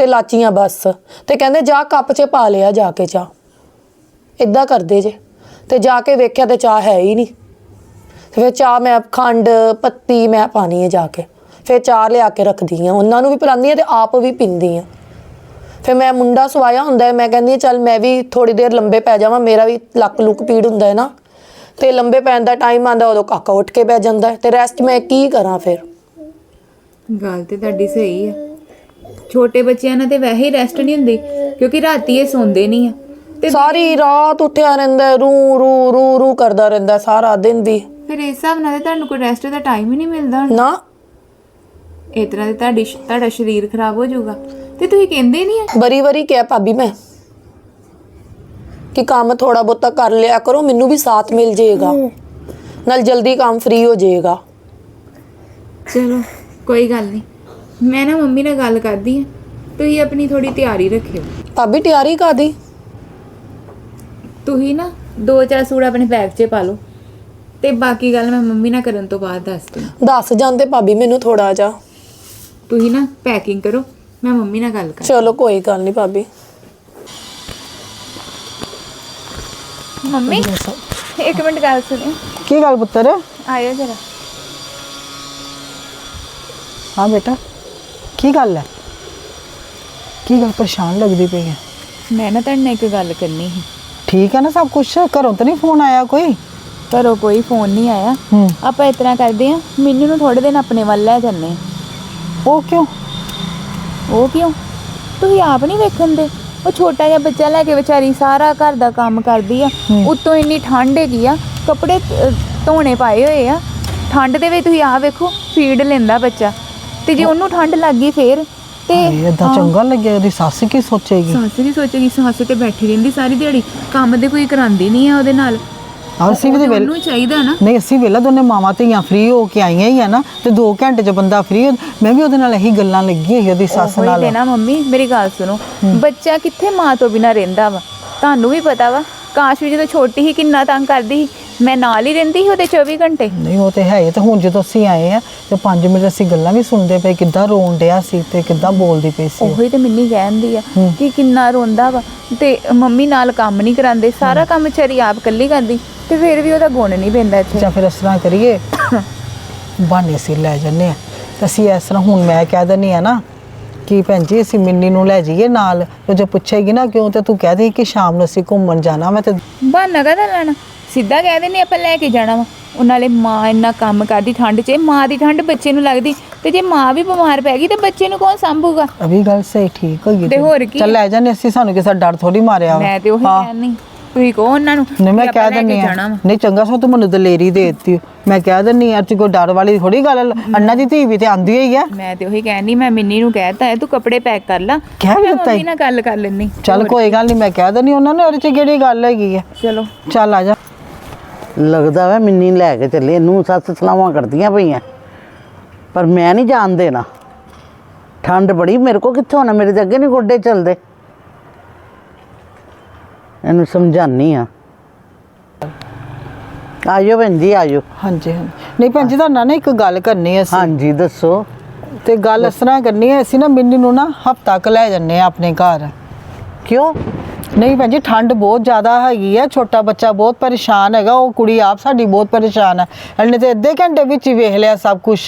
A: ਤੇ ਲਾਚੀਆਂ ਬਸ। ਤੇ ਕਹਿੰਦੇ ਜਾ ਕੱਪ 'ਚ ਪਾ ਲਿਆ ਜਾ ਕੇ ਚਾਹ। ਇਦਾਂ ਕਰਦੇ ਜੇ। ਤੇ ਜਾ ਕੇ ਵੇਖਿਆ ਤੇ ਚਾਹ ਹੈ ਹੀ ਨਹੀਂ। ਤੇ ਫਿਰ ਚਾਹ ਮੈਂ ਖੰਡ, ਪੱਤੀ ਮੈਂ ਪਾਣੀ ਹੈ ਜਾ ਕੇ। ਫਿਰ ਚਾਹ ਲਿਆ ਕੇ ਰੱਖਦੀ ਆ ਉਹਨਾਂ ਨੂੰ ਵੀ ਪਿਲਾਉਂਦੀ ਆ ਤੇ ਆਪ ਵੀ ਪੀਂਦੀ ਆ ਫਿਰ ਮੈਂ ਮੁੰਡਾ ਸਵਾਇਆ ਹੁੰਦਾ ਹੈ ਮੈਂ ਕਹਿੰਦੀ ਚੱਲ ਮੈਂ ਵੀ ਥੋੜੀ ਦੇਰ ਲੰਬੇ ਪੈ ਜਾਵਾਂ। ਮੇਰਾ ਵੀ ਲੱਕ ਲੁੱਕ ਪੀੜ ਹੁੰਦਾ ਹੈ ਨਾ। ਤੇ ਲੰਬੇ ਪੈਣ ਦਾ ਟਾਈਮ ਆਂਦਾ ਉਦੋਂ ਕਾਕਾ ਉੱਠ ਕੇ ਬਹਿ ਜਾਂਦਾ ਤੇ ਰੈਸਟ ਮੈਂ ਕੀ ਕਰਾਂ ਫਿਰ?
C: ਗੱਲ ਤੇ ਤੁਹਾਡੀ ਸਹੀ ਹੈ ਛੋਟੇ ਬੱਚਿਆਂ ਨਾਲ ਤੇ ਵੈਸੇ ਹੀ ਰੈਸਟ ਨਹੀਂ ਹੁੰਦੀ ਕਿਉਂਕਿ ਰਾਤੀ ਇਹ ਸੌਂਦੇ ਨਹੀਂ ਆ। ਤੇ
A: ਸਾਰੀ ਰਾਤ ਉੱਠਿਆ ਰਹਿੰਦਾ ਰੂ ਰੂ ਰੂ ਰੂ ਕਰਦਾ ਰਹਿੰਦਾ ਸਾਰਾ ਦਿਨ ਵੀ
C: ਫਿਰ ਇਸ ਹਿਸਾਬ ਨਾਲ ਤੇ ਤੁਹਾਨੂੰ ਕੋਈ ਰੈਸਟ ਦਾ ਟਾਈਮ ਹੀ ਨਹੀਂ ਮਿਲਦਾ ਹੁਣ।
A: ਨਾ।
C: ਇਸ ਤਰ੍ਹਾਂ ਤੇ ਤੁਹਾਡੀ ਤੁਹਾਡਾ ਸਰੀਰ ਖਰਾਬ ਹੋ ਜਾਊਗਾ। ਤੇ ਤੁਸੀਂ ਕਹਿੰਦੇ ਨਹੀਂ ਆ?
A: ਬਰੀ ਬਰੀ ਕਿਹਾ ਭਾਬੀ ਮੈਂ ਕਿ ਕੰਮ ਥੋੜਾ ਬਹੁਤਾ ਕਰ ਲਿਆ ਕਰੋ ਮੈਨੂੰ ਵੀ ਸਾਥ ਮਿਲ ਜਾਏਗਾ। ਨਾਲ ਜਲਦੀ ਕੰਮ ਫ੍ਰੀ ਹੋ ਜਾਏਗਾ।
C: ਚਲੋ ਕੋਈ ਗੱਲ ਨਹੀਂ। ਮੈਂ ਨਾ ਮੰਮੀ ਨਾਲ ਗੱਲ ਕਰਦੀ ਆ ਤੁਸੀਂ ਆਪਣੀ ਥੋੜੀ ਤਿਆਰੀ ਰੱਖਿਓ।
A: ਭਾਬੀ ਤਿਆਰੀ ਕਾਦੀ
C: ਤੁਸੀਂ ਨਾ ਦੋ ਚਾਰ ਸੂਟ ਆਪਣੇ ਬੈਗ 'ਚ ਪਾ ਲਓ। ਤੇ ਬਾਕੀ ਗੱਲ ਮੈਂ ਮੰਮੀ ਨਾਲ ਕਰਨ ਤੋਂ ਬਾਅਦ ਦੱਸਦੀ ਹਾਂ।
A: ਦੱਸ ਜਾਂਦੇ ਭਾਬੀ ਮੈਨੂੰ ਥੋੜਾ ਜਿਹਾ।
C: ਤੁਸੀਂ ਨਾ ਪੈਕਿੰਗ ਕਰੋ ਮੈਂ ਮੰਮੀ ਨਾਲ ਗੱਲ ਕਰ
A: ਚਲੋ ਕੋਈ ਗੱਲ ਨਹੀਂ ਭਾਬੀ।
C: ਮੰਮੀ ਇੱਕ ਮਿੰਟ ਗੱਲ ਸੁਣਿਓ।
D: ਕੀ ਗੱਲ ਪੁੱਤਰ?
C: ਆਇਓ ਜਰਾ।
D: ਹਾਂ ਬੇਟਾ। ਕੀ ਗੱਲ ਹੈ? ਕੀ ਗੱਲ ਪਰੇਸ਼ਾਨ ਲੱਗਦੀ ਪਈ ਹੈ?
C: ਮੈਂ ਨਾ ਤੁਹਾਡੇ ਨਾਲ ਇੱਕ ਗੱਲ ਕਰਨੀ ਸੀ।
D: ਠੀਕ ਹੈ ਨਾ ਸਭ ਕੁਝ ਘਰੋਂ ਤਾਂ ਨਹੀਂ ਫੋਨ ਆਇਆ ਕੋਈ?
C: ਘਰੋਂ ਕੋਈ ਫੋਨ ਨਹੀਂ ਆਇਆ।
D: ਹੂੰ।
C: ਆਪਾਂ ਇਸ ਤਰ੍ਹਾਂ ਕਰਦੇ ਆ ਮੈਨੂੰ ਨੂੰ ਥੋੜੇ ਦਿਨ ਆਪਣੇ ਵੱਲ ਲੈ ਜਾਂਦੇ ਆ।
D: ਉਹ ਕਿਉਂ?
C: ਉਹ ਕਿਉਂ? ਤੁਸੀਂ ਆਪ ਨਹੀਂ ਵੇਖਣ ਦੇ। ਉਹ ਛੋਟਾ ਜਿਹਾ ਬੱਚਾ ਲੈ ਕੇ ਵਿਚਾਰੀ ਸਾਰਾ ਘਰ ਦਾ ਕੰਮ ਕਰਦੀ ਆ। ਉੱਤੋਂ ਇੰਨੀ ਠੰਡ ਹੈਗੀ ਆ ਕੱਪੜੇ ਧੋਣੇ ਪਾਏ ਹੋਏ ਆ। ਠੰਡ ਦੇ ਵਿੱਚ ਤੁਸੀਂ ਆ ਵੇਖੋ ਫੀਡ ਲੈਂਦਾ ਬੱਚਾ। ਤੇ ਜੇ ਉਹਨੂੰ ਠੰਡ ਲੱਗ ਗਈ ਫੇਰ ਤੇ
D: ਇਦਾਂ ਚੰਗਾ ਲੱਗਿਆ ਉਹਦੀ ਸੱਸ ਕੀ ਸੋਚੇਗੀ?
C: ਸੱਸ ਵੀ ਸੋਚੇਗੀ ਸੱਸ ਤੇ ਬੈਠੀ ਰਹਿੰਦੀ ਸਾਰੀ ਦਿਹਾੜੀ ਕੰਮ ਦੇ ਕੋਈ ਕਰਾਂਦੀ ਨਹੀਂ ਆ ਉਹਦੇ ਨਾਲ।
D: ਅਸੀਂ ਵੀ ਤੇ ਵੇਲ
C: ਉਹਨੂੰ ਚਾਹੀਦਾ ਨਾ।
D: ਨਹੀਂ ਅਸੀਂ ਵੇਲਾ ਦੋਨੇ ਮਾਵਾਂ ਧੀਆਂ ਫ੍ਰੀ ਹੋ ਕੇ ਆਈਆਂ ਹੀ ਆ ਨਾ ਤੇ 2 ਘੰਟੇ ਚ ਬੰਦਾ ਫ੍ਰੀ ਮੈਂ ਵੀ ਉਹਦੇ ਨਾਲ ਇਹੀ ਗੱਲਾਂ ਲੱਗੀ ਹੋਈ ਉਹਦੀ ਸੱਸ
C: ਉਹੀ
D: ਨਾਲ।
C: ਤੇ ਨਾ ਮੰਮੀ ਮੇਰੀ ਗੱਲ ਸੁਣੋ ਬੱਚਾ ਕਿੱਥੇ ਮਾਂ ਤੋਂ ਬਿਨਾ ਰਹਿੰਦਾ ਵਾ? ਤੁਹਾਨੂੰ ਵੀ ਪਤਾ ਵਾ ਕਾਸ਼ ਵੀ ਜਦੋਂ ਛੋਟੀ ਸੀ ਕਿੰਨਾ ਤੰਗ ਕਰਦੀ ਸੀ ਮੈਂ ਨਾਲ ਹੀ ਰਹਿੰਦੀ ਸੀ ਉਹਦੇ 24 ਘੰਟੇ।
D: ਨਹੀਂ ਉਹ ਤੇ ਹੈ ਹੀ ਆ ਤੇ ਹੁਣ ਜਦੋਂ ਅਸੀਂ ਆਏ ਆ ਤੇ 5 ਮਿੰਟ ਅਸੀਂ ਗੱਲਾਂ ਵੀ ਸੁਣਦੇ ਪਏ ਕਿੱਦਾਂ ਰੋਣ ਡਿਆ ਸੀ ਤੇ ਕਿੱਦਾਂ ਬੋਲਦੀ ਪਈ ਸੀ
C: ਉਹੀ। ਤੇ ਮਿੰਨੀ ਕਹਿੰਦੀ ਆ ਕਿ ਕਿੰਨਾ ਰੋਂਦਾ ਵਾ ਤੇ ਮੰਮੀ ਨਾਲ ਕੰਮ ਨਹੀਂ ਕਰਾਂਦੇ ਸਾਰਾ ਕੰਮ ਚਰੀ ਆਪ ਕੱਲੀ ਕਰਦੀ ਤੇ ਫਿਰ ਵੀ ਉਹਦਾ ਗੁਣ ਨਹੀਂ ਪੈਂਦਾ ਇੱਥੇ।
D: ਜਾਂ ਫਿਰ ਇਸ ਤਰ੍ਹਾਂ ਕਰੀਏ। ਬਾਨੇ ਸੀ ਲੈ ਜੰਨੇ ਆ। ਤੇ ਅਸੀਂ ਇਸ ਤਰ੍ਹਾਂ ਹੁਣ ਮੈਂ ਕਹਿ ਦਿੰਨੀ ਆ ਨਾ ਕਿ ਭੈਣ ਜੀ ਅਸੀਂ ਮਿੰਨੀ ਨੂੰ ਲੈ ਜਾਈਏ ਨਾਲ ਤੇ ਜੇ ਪੁੱਛੇਗੀ ਨਾ ਕਿਉਂ ਤੇ ਤੂੰ ਕਹਿ ਦੇ ਕਿ ਸ਼ਾਮ ਨੂੰ ਅਸੀਂ ਘੁੰਮਣ ਜਾਣਾ ਮੈਂ ਤੇ
C: ਬਹਾਨਾ ਕਾਹਦਾ ਲੈਣਾ? ਸਿੱਧਾ ਕਹਿ ਦਿੰਦੇ ਆਪਾਂ ਲੈ ਕੇ ਜਾਣਾ ਵਾ। ਉਹ ਨਾਲੇ ਮਾਂ ਇੰਨਾ ਕੰਮ ਕਰਦੀ ਠੰਡ 'ਚ ਮਾਂ ਦੀ ਠੰਡ ਬੱਚੇ ਨੂੰ ਲੱਗਦੀ। ਤੇ ਜੇ ਮਾਂ ਵੀ ਬਿਮਾਰ ਪੈ ਗਈ ਤੇ ਬੱਚੇ ਨੂੰ ਕੌਣ ਸੰਭੂਗਾ?
D: ਅਭੀ ਗੱਲ ਸਹੀ ਠੀਕ ਹੋਈ
C: ਤੇ ਹੋਰ ਕੀ?
D: ਚੱਲ ਲੈ ਜਾਂਦੇ ਅਸੀਂ ਸਾਨੂੰ ਕਿਸੇ ਦਾ ਡਰ ਥੋੜੀ ਮਾਰਿਆ ਵਾ।
C: ਮੈਂ ਤੇ ਉਹੀ
D: ਹਾਂ।
C: ਕਹਿੰਨੀ ਤੁਸੀਂ ਕਹੋ ਉਹਨਾਂ ਨੂੰ
D: ਨਹੀਂ ਮੈਂ
C: ਕਿ ਆਪਾਂ
D: ਕਹਿ
C: ਲੈ ਕੇ
D: ਦਿੰਨੀ ਆ
C: ਜਾਣਾ ਵਾ।
D: ਨਹੀਂ ਚੰਗਾ ਸੋ ਤੂੰ ਮੈਨੂੰ ਦਲੇਰੀ ਦੇ ਦਿੱਤੀ। ਮੈਂ ਕਹਿ ਦਿੰਨੀ ਆ ਤੇ ਕੋਈ ਡਰ ਵਾਲੀ ਥੋੜੀ ਗੱਲ। ਅੰਨਾ ਦੀ ਧੀ ਵੀ ਤੇ ਆਂਦੀ ਹੀ ਆ।
C: ਮੈਂ ਤੇ ਉਹੀ ਕਹਿੰਦੀ ਮੈਂ ਮਿੰਨੀ ਨੂੰ ਕਹਿਤਾ ਹੈ ਤੂੰ ਕੱਪੜੇ ਪੈਕ ਕਰ ਲਾ।
D: ਕਹਿ ਵੀ
C: ਮੈਂ
D: ਦਿੱਤਾ
C: ਮੰਮੀ। ਨਾਲ ਗੱਲ ਕਰ ਲੈਣੀ
D: ਚੱਲ ਕੋਈ ਗੱਲ ਨਹੀਂ ਮੈਂ ਕਹਿ ਦਿੰਨੀ ਉਹਨਾਂ ਨੂੰ ਉਹਦੇ ਚ ਕਿਹੜੀ ਗੱਲ ਹੈਗੀ ਆ।
C: ਚਲੋ।
D: ਚੱਲ ਆ ਜਾ।
B: ਲੱਗਦਾ ਵਾ ਮਿੰਨੀ ਲੈ ਕੇ ਚੱਲੇ ਨੂੰ ਸੱਸ ਸਲਾਵਾਂ ਕਰਦੀਆਂ ਪਈਆਂ। ਪਰ ਮੈਂ ਨਹੀਂ ਜਾਣ ਦੇਣਾ। ਠੰਡ ਬੜੀ ਮੇਰੇ ਕੋ ਕਿੱਥੋਂ ਹੋਣਾ ਮੇਰੇ ਤੇ ਅੱਗੇ ਨਹੀਂ ਗੋਡੇ ਚੱਲਦੇ। ਇਹਨੂੰ ਸਮਝਾਨੀ ਆ। ਆਇਓ ਭੈਣ ਜੀ ਆਇਓ।
D: ਹਾਂਜੀ ਹਾਂਜੀ। ਨਹੀਂ ਭੈਣ ਜੀ ਤੁਹਾਡੇ ਨਾ ਇੱਕ ਗੱਲ ਕਰਨੀ ਹੈ ਅਸੀਂ।
B: ਹਾਂਜੀ ਦੱਸੋ।
D: ਤੇ ਗੱਲ ਇਸ ਤਰ੍ਹਾਂ ਕਰਨੀ ਹੈ ਅਸੀਂ ਨਾ ਮਿੰਨੀ ਨੂੰ ਨਾ ਹਫਤਾ ਕ ਲੈ ਜੰਨੇ ਆ ਆਪਣੇ ਘਰ।
B: ਕਿਉਂ?
D: ਨਹੀਂ ਭੈਣ ਜੀ ਠੰਡ ਬਹੁਤ ਜ਼ਿਆਦਾ ਹੈਗੀ ਹੈ ਛੋਟਾ ਬੱਚਾ ਬਹੁਤ ਪਰੇਸ਼ਾਨ ਹੈਗਾ ਉਹ ਕੁੜੀ ਆਪ ਸਾਡੀ ਬਹੁਤ ਪਰੇਸ਼ਾਨ ਹੈ ਇਹਨੇ ਤੇ ਅੱਧੇ ਘੰਟੇ ਵਿੱਚ ਹੀ ਵੇਖ ਲਿਆ ਸਭ ਕੁਝ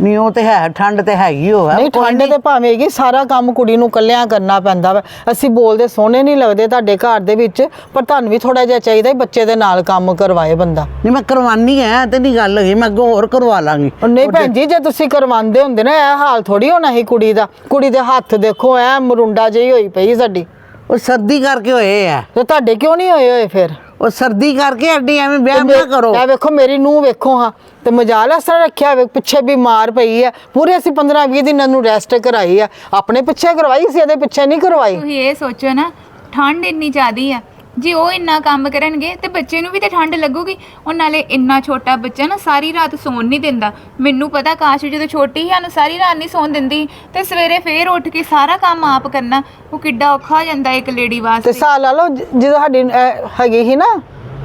B: ਨਹੀਂ ਉਹ ਤੇ ਹੈ ਠੰਡ ਤੇ ਹੈਗੀ ਹੋਵੇ
D: ਨਹੀਂ ਠੰਡ ਤੇ ਭਾਵੇਂ ਹੈਗੀ ਸਾਰਾ ਕੰਮ ਕੁੜੀ ਨੂੰ ਕੱਲਿਆਂ ਕਰਨਾ ਪੈਂਦਾ ਵਾ। ਅਸੀਂ ਬੋਲਦੇ ਸੋਹਣੇ ਨਹੀਂ ਲੱਗਦੇ ਤੁਹਾਡੇ ਘਰ ਦੇ ਵਿੱਚ ਪਰ ਤੁਹਾਨੂੰ ਵੀ ਥੋੜਾ ਜਿਹਾ ਚਾਹੀਦਾ ਹੈ ਬੱਚੇ ਦੇ ਨਾਲ ਕੰਮ ਕਰਵਾਏ ਬੰਦਾ।
B: ਨਹੀਂ ਮੈਂ ਕਰਵਾਨੀ ਹੈ ਤੇ ਨਹੀਂ ਗੱਲ ਹੈਗੀ ਮੈਂ ਅੱਗੋਂ ਹੋਰ ਕਰਵਾ ਲਾਂਗੀ।
D: ਨਹੀਂ ਭੈਣ ਜੀ ਜੇ ਤੁਸੀਂ ਕਰਵਾਉਂਦੇ ਹੁੰਦੇ ਨਾ ਇਹ ਹਾਲ ਥੋੜੀ ਹੋਣਾ ਸੀ ਕੁੜੀ ਦਾ। ਕੁੜੀ ਦੇ ਹੱਥ ਦੇਖੋ ਐ ਮਰੁੰਡਾ ਜਿਹੀ ਹੋਈ ਪਈ ਸਾਡੀ।
B: ਉਹ ਸਰਦੀ ਕਰਕੇ ਹੋਏ ਆ।
D: ਤੇ ਤੁਹਾਡੇ ਕਿਉਂ ਨਹੀਂ ਹੋਏ ਹੋਏ ਫਿਰ?
B: ਉਹ ਸਰਦੀ ਕਰਕੇ ਐਡੀ ਐਵੇਂ ਵਿਆਹ ਨਾ ਕਰੋ।
D: ਇਹ ਵੇਖੋ ਮੇਰੀ ਨੂੰ ਵੇਖੋ ਹਾਂ। ਤੇ ਮਜਾਲ ਅਸਰ ਰੱਖਿਆ ਵੇ ਪਿੱਛੇ ਬਿਮਾਰ ਪਈ ਹੈ ਪੂਰੇ ਅਸੀਂ 15 20 ਦਿਨਾਂ ਨੂੰ ਰੈਸਟ ਕਰਾਈ ਆ। ਆਪਣੇ ਪਿੱਛੇ ਕਰਵਾਈ ਸੀ ਇਹਦੇ ਪਿੱਛੇ ਨਹੀਂ ਕਰਵਾਈ?
C: ਤੁਸੀਂ ਇਹ ਸੋਚੋ ਨਾ ਠੰਡ ਇੰਨੀ ਜ਼ਿਆਦੀ ਆ। ਜੇ ਉਹ ਇੰਨਾ ਕੰਮ ਕਰਨਗੇ ਤੇ ਬੱਚੇ ਨੂੰ ਵੀ ਤੇ ਠੰਡ ਲੱਗੂਗੀ। ਉਹ ਨਾਲੇ ਇੰਨਾ ਛੋਟਾ ਬੱਚਾ ਨਾ ਸਾਰੀ ਰਾਤ ਸੌਣ ਨਹੀਂ ਦਿੰਦਾ। ਮੈਨੂੰ ਪਤਾ ਕਾਸ਼ ਜਦੋਂ ਛੋਟੀ ਸੀ ਸਾਨੂੰ ਸਾਰੀ ਰਾਤ ਨਹੀਂ ਸੌਣ ਦਿੰਦੀ। ਤੇ ਸਵੇਰੇ ਫੇਰ ਉੱਠ ਕੇ ਸਾਰਾ ਕੰਮ ਆਪ ਕਰਨਾ। ਉਹ ਕਿੱਡਾ ਔਖਾ ਹੋ ਜਾਂਦਾ ਇੱਕ ਲੇਡੀ
D: ਤੇ
C: ਵਾਸਤੇ
D: ਸਾਲ ਲਾ ਲਓ ਜ- ਜਦੋਂ ਸਾਡੀ ਅਹ, ਹੈਗੀ ਸੀ ਨਾ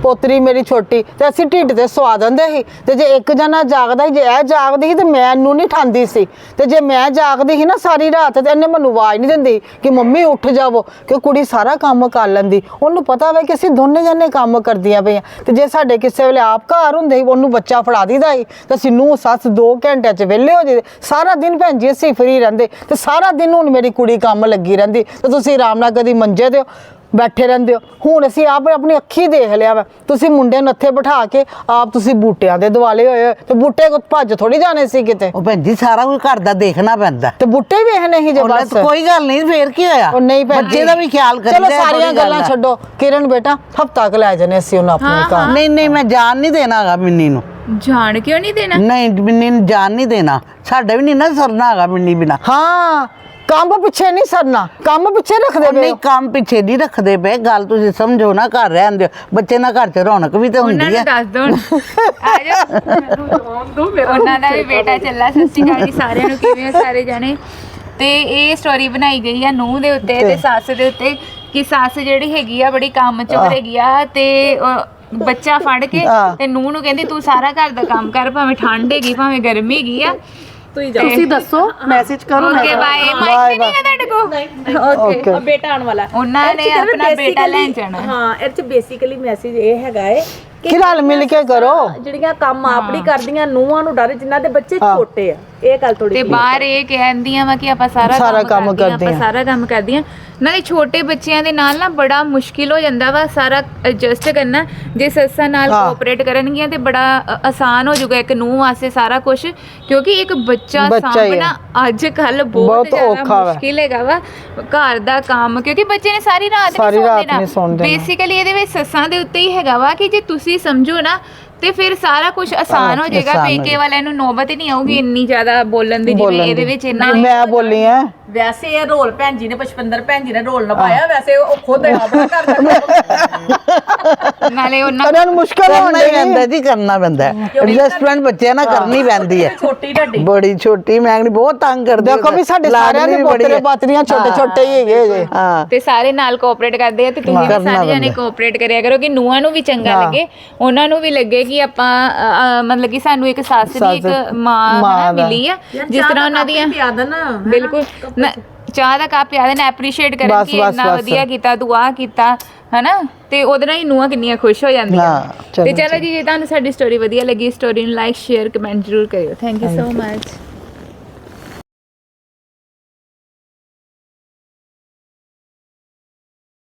D: ਪੋਤਰੀ ਮੇਰੀ ਛੋਟੀ, ਤੇ ਅਸੀਂ ਢਿੱਡ ਤੇ ਸਵਾ ਦਿੰਦੇ ਸੀ। ਤੇ ਜੇ ਇੱਕ ਜਣਾ ਜਾਗਦਾ ਸੀ, ਜੇ ਇਹ ਜਾਗਦੀ ਸੀ, ਤੇ ਮੈਨੂੰ ਨਹੀਂ ਠਾਂਦੀ ਸੀ। ਤੇ ਜੇ ਮੈਂ ਜਾਗਦੀ ਸੀ ਨਾ ਸਾਰੀ ਰਾਤ, ਤੇ ਇਹਨੇ ਮੈਨੂੰ ਆਵਾਜ਼ ਨਹੀਂ ਦਿੰਦੀ ਕਿ ਮੰਮੀ ਉੱਠ ਜਾਵੋ, ਕਿ ਕੁੜੀ ਸਾਰਾ ਕੰਮ ਕਰ ਲੈਂਦੀ। ਉਹਨੂੰ ਪਤਾ ਵਾ ਕਿ ਅਸੀਂ ਦੋਨੇ ਜਣੇ ਕੰਮ ਕਰਦੀਆਂ ਪਈਆਂ। ਤੇ ਜੇ ਸਾਡੇ ਕਿਸੇ ਵੇਲੇ ਆਪ ਘਰ ਹੁੰਦੇ ਸੀ, ਉਹਨੂੰ ਬੱਚਾ ਫੜਾ ਦੀਦਾ ਸੀ। ਤੇ ਅਸੀਂ ਨੂੰ, ਸੱਸ 2 ਘੰਟਿਆਂ 'ਚ ਵਿਹਲੇ ਹੋ ਜਾਂਦੇ ਸਾਰਾ ਦਿਨ ਭੈਣ ਜੀ ਅਸੀਂ ਫਰੀ ਰਹਿੰਦੇ। ਤੇ ਸਾਰਾ ਦਿਨ ਹੁਣ ਮੇਰੀ ਕੁੜੀ ਕੰਮ ਲੱਗੀ ਰਹਿੰਦੀ। ਤੇ ਤੁਸੀਂ ਆਰਾਮ ਨਾਲ ਕਦੀ ਮੰਜੇ ਤੇ ਬੈਠੇ ਰਹਿੰਦੇ ਹੋ। ਹੁਣ ਅਸੀਂ ਆਪ ਆਪਣੀ ਅੱਖੀ ਦੇਖ ਲਿਆ ਵਾ। ਤੁਸੀਂ ਮੁੰਡੇ ਨੂੰ ਇੱਥੇ ਬਿਠਾ ਕੇ ਆਪ ਤੁਸੀਂ ਬੂਟਿਆਂ ਦੇ ਦਿਵਾਲੇ ਹੋਏ ਹੋ ਤੇ ਬੂਟੇ ਕੋ ਭੱਜ ਥੋੜੀ ਜਾਣੇ ਸੀ ਕਿਤੇ?
B: ਉਹ ਭੈਣ ਜੀ ਸਾਰਾ ਕੁਝ ਘਰ ਦਾ ਦੇਖਣਾ ਪੈਂਦਾ।
D: ਤੇ ਬੂਟੇ ਵੀ ਵੇਖਣੇ ਸੀ ਜੇ ਬਸ।
B: ਕੋਈ ਗੱਲ ਨਹੀਂ ਫੇਰ ਕੀ ਹੋਇਆ?
D: ਉਹ ਨਹੀਂ ਭੈਣ
B: ਬੱਚੇ
D: ਜੀ।
B: ਦਾ ਵੀ ਖਿਆਲ ਕਰੀ
D: ਚਲੋ ਸਾਰੀਆਂ ਗੱਲਾਂ ਛੱਡੋ। ਕਿਰਨ ਬੇਟਾ ਹਫਤਾ ਕੁ ਲੈ ਜਾਣੇ ਅਸੀਂ ਉਹਨੂੰ ਆਪਣੇ ਘਰ।
B: ਨਹੀਂ ਨਹੀਂ ਮੈਂ ਜਾਣ ਨਹੀਂ ਦੇਣਾ ਹੈਗਾ ਮਿੰਨੀ ਨੂੰ।
C: ਜਾਣ ਕਿਉਂ ਨਹੀਂ ਦੇਣਾ?
B: ਨਹੀਂ ਮਿੰਨੀ ਨੂੰ ਜਾਣ ਨਹੀਂ ਦੇਣਾ। ਸਾਡਾ ਵੀ ਨਹੀਂ ਨਾ ਸਰਨਾ ਹੈਗਾ ਮਿੰਨੀ ਬਿਨਾ।
D: ਹਾਂ। ਕੰਮ ਪਿੱਛੇ ਨਹੀਂ ਸਰਨਾ ਕੰਮ ਪਿੱਛੇ ਰੱਖਦੇ ਪਏ
B: ਨਹੀਂ
D: ਹੋ।
B: ਕੰਮ ਪਿੱਛੇ ਨਹੀਂ ਰੱਖਦੇ ਪਏ ਗੱਲ ਤੁਸੀਂ ਸਮਝੋ ਨਾ ਘਰ ਰਹਿੰਦੇ ਹੋ ਬੱਚੇ ਨਾਲ ਘਰ 'ਚ ਰੌਣਕ ਵੀ ਤੇ
C: ਉਹਨਾਂ
B: ਹੁੰਦੀ
C: ਨੂੰ
B: ਹੈ
C: ਦੱਸ ਦੋ ਆ ਜਾ ਉਹਨਾਂ ਦਾ ਵੀ ਬੇਟਾ ਚੱਲਾ ਸਤਿ ਸ਼੍ਰੀ ਅਕਾਲ ਜੀ ਸਾਰਿਆਂ ਨੂੰ ਕਿਵੇਂ ਹੋ ਸਾਰੇ ਜਾਣੇ ਤੇ ਇਹ ਸਟੋਰੀ ਬਣਾਈ ਗਈ ਆ ਨੂੰਹ ਦੇ ਉੱਤੇ ਤੇ ਸੱਸ ਦੇ ਉੱਤੇ ਕਿ ਸੱਸ ਜਿਹੜੀ ਹੈਗੀ ਆ ਬੜੀ ਕੰਮ ਚੋਰ ਹੈਗੀ ਆ ਤੇ ਬੱਚਾ ਫੜ ਕੇ
D: ਆਹ।
C: ਤੇ ਨੂੰਹ ਨੂੰ ਕਹਿੰਦੀ ਤੂੰ ਸਾਰਾ ਘਰ ਦਾ ਕੰਮ ਕਰ ਭਾਵੇਂ ਠੰਡ ਹੈਗੀ ਭਾਵੇਂ ਗਰਮੀ ਹੈਗੀ ਆ ਤੁਸੀਂ
A: ਦੱਸੋ ਮੈਸੇਜ
C: ਓਕੇ ਬਾਏ ਮਾਈਕ ਨਹੀਂ ਹੈ ਤੁਹਾਡੇ ਕੋਲ?
D: ਓਕੇ
E: ਬੇਟਾ ਆਉਣ ਵਾਲਾ।
C: ਉਹਨਾਂ ਨੇ ਆਪਣਾ ਬੇਟਾ ਲੈਣ ਜਾਣਾ।
E: ਹਾਂ ਇਹ ਚ ਬੇਸਿਕਲੀ ਮੈਸੇਜ ਇਹ ਹੈਗਾ ਏ
D: ਕਿ ਰਲ ਮਿਲ ਕੇ ਕਰੋ।
E: ਜਿਹੜੀਆਂ ਕੰਮ ਆਪਣੀ ਕਰਦੀਆਂ ਨੂੰਹਾਂ ਨੂੰ ਡਰ ਜਿਨ੍ਹਾਂ ਦੇ ਬੱਚੇ ਛੋਟੇ ਆ। ਇਹ ਗੱਲ ਥੋੜੀ
C: ਤੇ ਬਾਹਰ ਇਹ ਕਹਿੰਦੀਆਂ ਵਾ ਕਿ ਆਪਾਂ ਸਾਰਾ
D: ਸਾਰਾ ਕੰਮ
C: ਕਰਦੀਆਂ। ਆਪਾਂ ਸਾਰਾ ਕੰਮ ਕਰਦੀਆਂ ਨਾਲੇ ਛੋਟੇ ਬੱਚਿਆਂ ਦੇ ਨਾਲ ਨਾ ਬੜਾ ਮੁਸ਼ਕਿਲ ਹੋ ਜਾਂਦਾ ਵਾ ਸਾਰਾ ਐਡਜਸਟ ਕਰਨਾ ਜੇ ਸੱਸਾਂ ਨਾਲ। ਕੋਆਪਰੇਟ ਕਰਨਗੀਆਂ ਤੇ ਬੜਾ ਆਸਾਨ ਹੋ ਜਾਊਗਾ ਇੱਕ ਨੂੰਹ ਵਾਸਤੇ ਸਾਰਾ ਕੁਝ ਕਿਉਂਕਿ ਇੱਕ ਬੱਚਾ। ਸਾਂਭਣਾ ਅੱਜ ਕੱਲ ਬਹੁਤ ਜ਼ਿਆਦਾ। ਮੁਸ਼ਕਿਲ ਹੈਗਾ ਵਾ ਘਰ ਦਾ ਕੰਮ ਕਿਉਂਕਿ ਬੱਚੇ ਨੇ ਸਾਰੀ ਰਾਤ ਨਹੀਂ ਦੇਣਾ
D: ਦੇਣਾ।
C: ਬੇਸਿਕਲੀ ਇਹਦੇ ਵਿੱਚ ਸੱਸਾਂ ਦੇ ਉੱਤੇ ਹੀ ਹੈਗਾ ਵਾ ਕਿ ਜੇ ਤੁਸੀਂ ਸਮਝੋ ਨਾ ਤੇ ਫਿਰ ਸਾਰਾ ਕੁਝ ਆਸਾਨ ਹੋ ਜਾਏਗਾ
B: ਆਸਾਨ ਹੋ
C: ਪੇਕੇ ਵਾਲਿਆਂ ਨੂੰ ਨੌਬਤ ਹੀ ਨਹੀਂ ਆਊਗੀ ਇੰਨੀ ਜ਼ਿਆਦਾ ਬੋਲਣ ਦੀ ਜਿਵੇਂ
D: ਬੋਲਣ
C: ਇਹਦੇ। ਵਿੱਚ ਇੰਨਾ
D: ਮੈਂ ਬੋਲੀ ਆ
E: ਵੈਸੇ ਇਹ ਰੋਲ ਭੈਣ ਜੀ ਨੇ ਪੁਸ਼ਪਿੰਦਰ ਭੈਣ ਜੀ ਨੇ ਰੋਲ ਨਿਭਾਇਆ ਵੈਸੇ ਉਹ ਖੁਦ ਆਪਣਾ ਘਰ ਦਾ
C: ਨਾਲੇ ਉਹਨਾਂ
D: ਨੂੰ ਮੁਸ਼ਕਲ ਹੋਣ
B: ਪੈਂਦਾ ਜੀ ਕਰਨਾ ਪੈਂਦਾ ਐਡਜਸਟਮੈਂਟ ਬੱਚਿਆਂ ਨਾਲ ਕਰਨੀ ਪੈਂਦੀ ਹੈ।
E: ਛੋਟੀ ਢੱਡੀ।
B: ਬੜੀ ਛੋਟੀ ਮੈਂ ਬਹੁਤ ਤੰਗ ਕਰਦੀ
D: ਦੇਖੋ ਵੀ ਸਾਡੇ ਸਾਰਿਆਂ ਦੇ ਪੋਤਰੇ। ਪਾਤਰੀਆਂ ਛੋਟੇ ਛੋਟੇ ਹੀ ਹੈਗੇ ਜੇ।
B: ਹਾਂ।
C: ਤੇ ਸਾਰੇ ਨਾਲ ਕੋਆਪਰੇਟ ਕਰਦੇ ਆ ਤੇ ਤੁਸੀਂ ਵੀ ਸਾਰੇ ਜਣੇ। ਕੋਆਪਰੇਟ ਕਰਿਆ ਕਰੋ ਕਿ ਨੂੰਹਾਂ ਨੂੰ ਵੀ ਚੰਗਾ। ਲੱਗੇ। ਉਹਨਾਂ ਨੂੰ ਵੀ ਲੱਗੇ ਕਿ ਆਪਾਂ ਮਤਲਬ ਕਿ ਸਾਨੂੰ ਇੱਕ ਸੱਸ ਦੀ ਇੱਕ ਮਾਂ
D: ਦਾ।
C: ਮਿਲੀ ਆ। ਜਿਸ ਤਰ੍ਹਾਂ ਉਹਨਾਂ ਦੀਆਂ
E: ਪਿਆ ਦੇਣਾ
C: ਬਿਲਕੁਲ। ਨਾ- ਚਾਹ ਦਾ ਕੱਪ ਯਾਦ ਨੇ ਐਪਰੀਸ਼ੀਏਟ ਕਰਨ
D: ਬਸ,
C: ਕਿ
D: ਬਸ,
C: ਇੰਨਾ
D: ਬਸ।
C: ਵਧੀਆ ਕੀਤਾ ਤੂੰ ਆ ਕੀਤਾ ਹਨਾ? ਤੇ ਉਹਦੇ ਨਾਲ ਹੀ ਨੂੰਹਾਂ ਕਿੰਨੀਆਂ ਖੁਸ਼ ਹੋ ਜਾਂਦੀਆਂ।
D: ਚਲੋ
C: ਤੇ ਚਲੋ ਜੀ ਜੇ ਤੁਹਾਨੂੰ ਸਾਡੀ ਸਟੋਰੀ ਵਧੀਆ ਲੱਗੀ ਸਟੋਰੀ ਨੂੰ ਲਾਈਕ ਸ਼ੇਅਰ ਕਮੈਂਟ ਜ਼ਰੂਰ ਕਰਿਓ। Thank you so much